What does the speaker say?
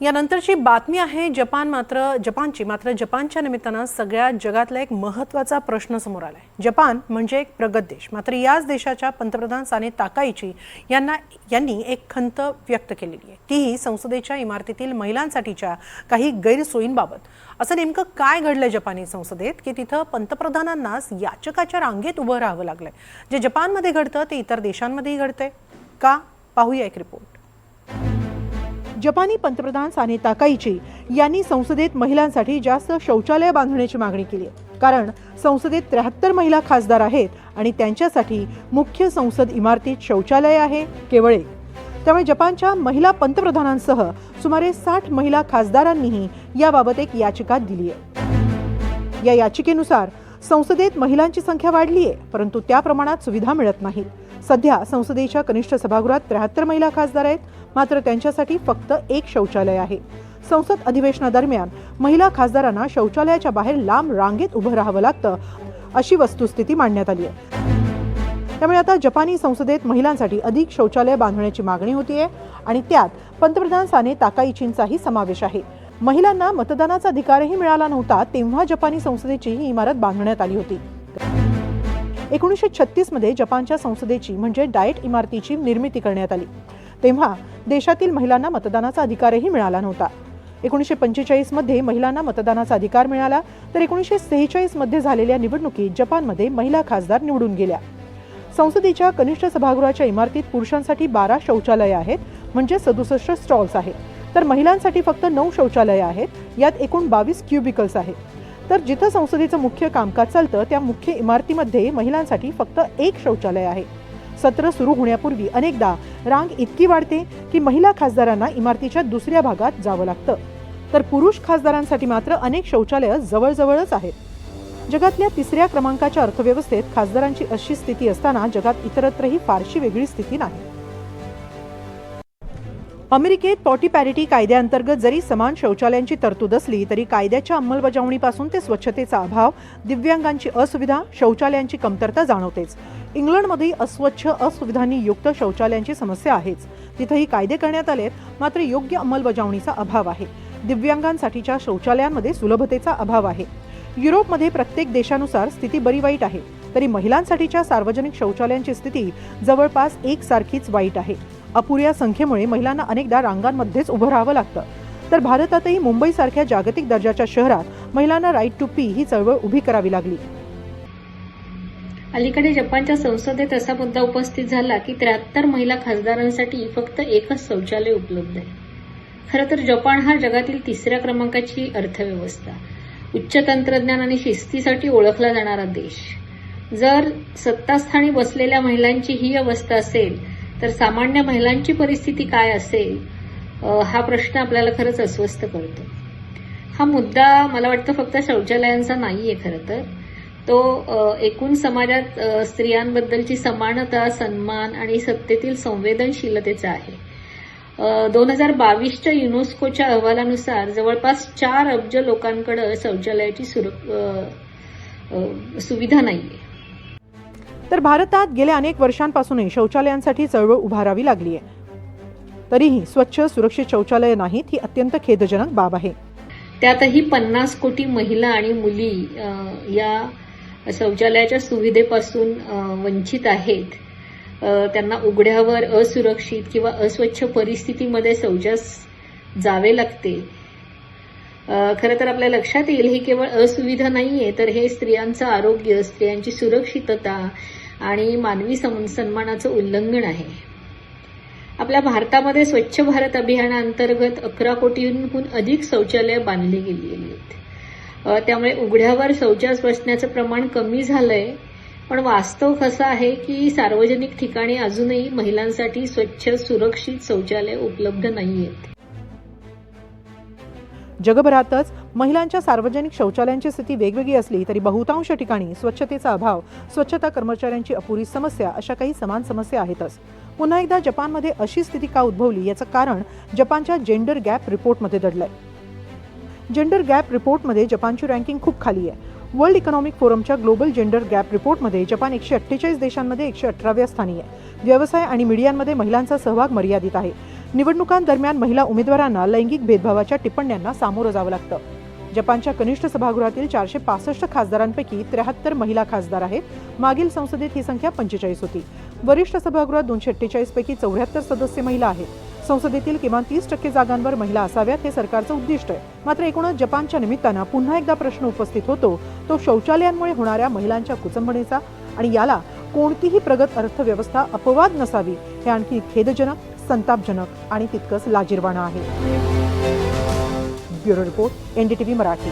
यानंतरची बातमी आहे जपान मात्र जपानची मात्र जपानच्या निमित्तानं सगळ्या जगातला एक महत्त्वाचा प्रश्न समोर आला आहे जपान म्हणजे एक प्रगत देश. मात्र याच देशाच्या पंतप्रधान साने ताकाईची यांना यांनी एक खंत व्यक्त केलेली आहे. तीही संसदेच्या इमारतीतील महिलांसाठीच्या काही गैरसोयींबाबत. असं नेमकं काय घडलं जपानी संसदेत? की तिथं पंतप्रधानांनाच याचकाच्या रांगेत उभं राहावं लागलंय. जे जपानमध्ये घडतं ते इतर देशांमध्येही घडतंय. का? पाहूया एक रिपोर्ट जपानी पंतप्रधान साने ताकाईची यांनी संसदेत महिलांसाठी जास्त शौचालय बांधण्याची मागणी केली आहे. कारण संसदेत त्र्याहत्तर महिला खासदार आहेत आणि त्यांच्यासाठी मुख्य संसद इमारतीत शौचालय आहे केवळ एक. त्यामुळे जपानच्या महिला पंतप्रधानांसह सुमारे साठ महिला खासदारांनीही याबाबत एक याचिका दिली आहे. या याचिकेनुसार संसदेत महिलांची संख्या वाढली आहे परंतु त्या प्रमाणात सुविधा मिळत नाहीत. सध्या संसदेच्या कनिष्ठ सभागृहात त्र्याहत्तर महिला खासदार आहेत मात्र त्यांच्यासाठी फक्त एक शौचालय आहे. संसद अधिवेशनादरम्यान महिला खासदारांना शौचालयाच्या बाहेर लांब रांगेत उभं राहावं लागतं अशी वस्तुस्थिती मांडण्यात आली आहे त्यामुळे आता जपानी संसदेत महिलांसाठी अधिक शौचालय बांधण्याची मागणी होतीये आणि त्यात पंतप्रधान साने ताकाईचींचाही समावेश आहे. महिलांना मतदानाचा अधिकारही मिळाला नव्हता तेव्हा जपानी संसदेची ही इमारत बांधण्यात आली होती. एकोणीसशे छत्तीसमध्ये जपानच्या संसदेची म्हणजे डाएट इमारतीची निर्मिती करण्यात आली. तेव्हा देशातील महिलांना मतदानाचा अधिकारही मिळाला नव्हता. एकोणीसशे पंचेचाळीसमध्ये महिलांना मतदानाचा अधिकार मिळाला तर एकोणीसशे सेहेचाळीसमध्ये झालेल्या निवडणुकीत जपानमध्ये महिला खासदार निवडून गेल्या. संसदेच्या कनिष्ठ सभागृहाच्या इमारतीत पुरुषांसाठी बारा शौचालय आहेत म्हणजे सदुसष्ट स्टॉल्स आहेत. तर महिलांसाठी फक्त नऊ शौचालयं आहेत. यात एकूण बावीस क्युबिकल्स आहेत. तर जिथं संसदेचं मुख्य कामकाज चालतं त्या मुख्य इमारतीमध्ये महिलांसाठी फक्त एक शौचालय आहे. सत्र सुरू होण्यापूर्वी अनेकदा रांग इतकी वाढते की महिला खासदारांना इमारतीच्या दुसऱ्या भागात जावं लागतं. तर पुरुष खासदारांसाठी मात्र अनेक शौचालयं जवळजवळच आहेत. जगातल्या तिसऱ्या क्रमांकाच्या अर्थव्यवस्थेत खासदारांची अशी स्थिती असताना जगात इतरत्रही फारशी वेगळी स्थिती नाही. अमेरिकेत पॉटी पॅरिटी कायद्याअंतर्गत जरी समान शौचालयांची तरतूद असली तरी कायद्याच्या अंमलबजावणीपासून ते स्वच्छतेचा अभाव दिव्यांगांची असुविधा शौचालयांची कमतरता जाणवतेच. इंग्लंडमध्ये अस्वच्छ असुविधांनी युक्त शौचालयांची समस्या आहेच. तिथेही कायदे करण्यात आलेत मात्र योग्य अंमलबजावणीचा अभाव आहे. दिव्यांगांसाठीच्या शौचालयांमध्ये सुलभतेचा अभाव आहे. युरोपमध्ये प्रत्येक देशानुसार स्थिती बरी वाईट आहे तरी महिलांसाठीच्या सार्वजनिक शौचालयांची स्थिती जवळपास एकसारखीच वाईट आहे. अपुऱ्या संख्येमुळे महिलांना अनेकदा रांगांमध्येच उभं राहावं लागतं. तर भारतातही मुंबईसारख्या जागतिक दर्जाच्या शहरात महिलांना राईट टू पी ही चळवळ उभी करावी लागली. अलीकडे जपानच्या संसदेत असा मुद्दा उपस्थित झाला की त्र्याहत्तर महिला खासदारांसाठी फक्त एकच शौचालय उपलब्ध आहे. खरं तर जपान हा जगातील तिसऱ्या क्रमांकाची अर्थव्यवस्था. उच्च तंत्रज्ञान आणि शिस्तीसाठी ओळखला जाणारा देश. जर सत्तास्थानी बसलेल्या महिलांची ही अवस्था असेल तर सामान्य महिलांची परिस्थिती काय असेल हा प्रश्न आपल्याला खरंच अस्वस्थ करतो. हा मुद्दा मला वाटतं फक्त शौचालयांचा नाहीये खरं तर. तो एकूण समाजात स्त्रियांबद्दलची समानता सन्मान आणि सत्तेतील संवेदनशीलतेचा आहे. दोन हजार बावीसच्या युनेस्कोच्या अहवालानुसार जवळपास चार अब्ज लोकांकडे शौचालयाची सुर- सुविधा नाहीये. तर भारतात गेल्या अनेक वर्षांपासूनही शौचालयांसाठी चळवळ उभारावी लागली आहे. तरीही स्वच्छ सुरक्षित शौचालय नाहीत ही अत्यंत खेदजनक बाब आहे. त्यातही पन्नास कोटी महिला आणि मुली या शौचालयाच्या सुविधेपासून वंचित आहेत. त्यांना उघड्यावर असुरक्षित किंवा अस्वच्छ परिस्थितीमध्ये शौचास जावे लागते. खरं तर आपल्या लक्षात येईल हे केवळ असुविधा नाहीये तर हे स्त्रियांचं आरोग्य स्त्रियांची सुरक्षितता आणि मानवी सम- सन्मानाचं उल्लंघन आहे. आपल्या भारतामध्ये स्वच्छ भारत अभियानाअंतर्गत अकरा कोटींहून अधिक शौचालय बांधली गेलेली आहेत. त्यामुळे उघड्यावर शौचास बसण्याचं प्रमाण कमी झालंय पण वास्तव कसं आहे की सार्वजनिक ठिकाणी अजूनही महिलांसाठी स्वच्छ सुरक्षित शौचालय उपलब्ध नाहीयेत. जगभरातच महिलांच्या सार्वजनिक शौचालयांची स्थिती वेगवेगळी असली तरी बहुतांश ठिकाणी स्वच्छतेचा अभाव स्वच्छता कर्मचाऱ्यांची अपुरी समस्या अशा काही समान समस्या आहेतच. पुन्हा एकदा जपानमध्ये अशी स्थिती का उद्भवली याचं कारण जपानच्या जेंडर गॅप रिपोर्टमध्ये दडलंय. जेंडर गॅप रिपोर्टमध्ये जपानची रँकिंग खूप खाली आहे. वर्ल्ड इकॉनॉमिक फोरमच्या ग्लोबल जेंडर गॅप रिपोर्टमध्ये जपान एकशे अठ्ठेचाळीस देशांमध्ये एकशे अठराव्या स्थानी आहे. व्यवसाय आणि मीडियांमध्ये महिलांचा सहभाग मर्यादित आहे. निवडणुकांदरम्यान महिला उमेदवारांना लैंगिक भेदभावाच्या टिप्पण्यांना सामोरं जावं लागतं. जपानच्या कनिष्ठ सभागृहातील चारशे पासष्ट खासदारांपैकी त्र्याहत्तर महिला खासदार आहेत. मागील संसदेत ही संख्या पंचेचाळीस होती. वरिष्ठ सभागृहात दोनशे अठ्ठेचाळीस पैकी चौऱ्याहत्तर सदस्य महिला आहेत. संसदेतील किमान तीस टक्के जागांवर महिला असाव्यात हे सरकारचं उद्दिष्ट आहे. मात्र एकूणच जपानच्या निमित्तानं पुन्हा एकदा प्रश्न उपस्थित होतो. तो शौचालयांमुळे होणाऱ्या महिलांच्या कुचंबणीचा आणि याला कोणतीही प्रगत अर्थव्यवस्था अपवाद नसावी हे आणखी खेदजनक संतापजनक आणि तितकंच लाजीरवाणं आहे. Bureau report NDTV Marathi.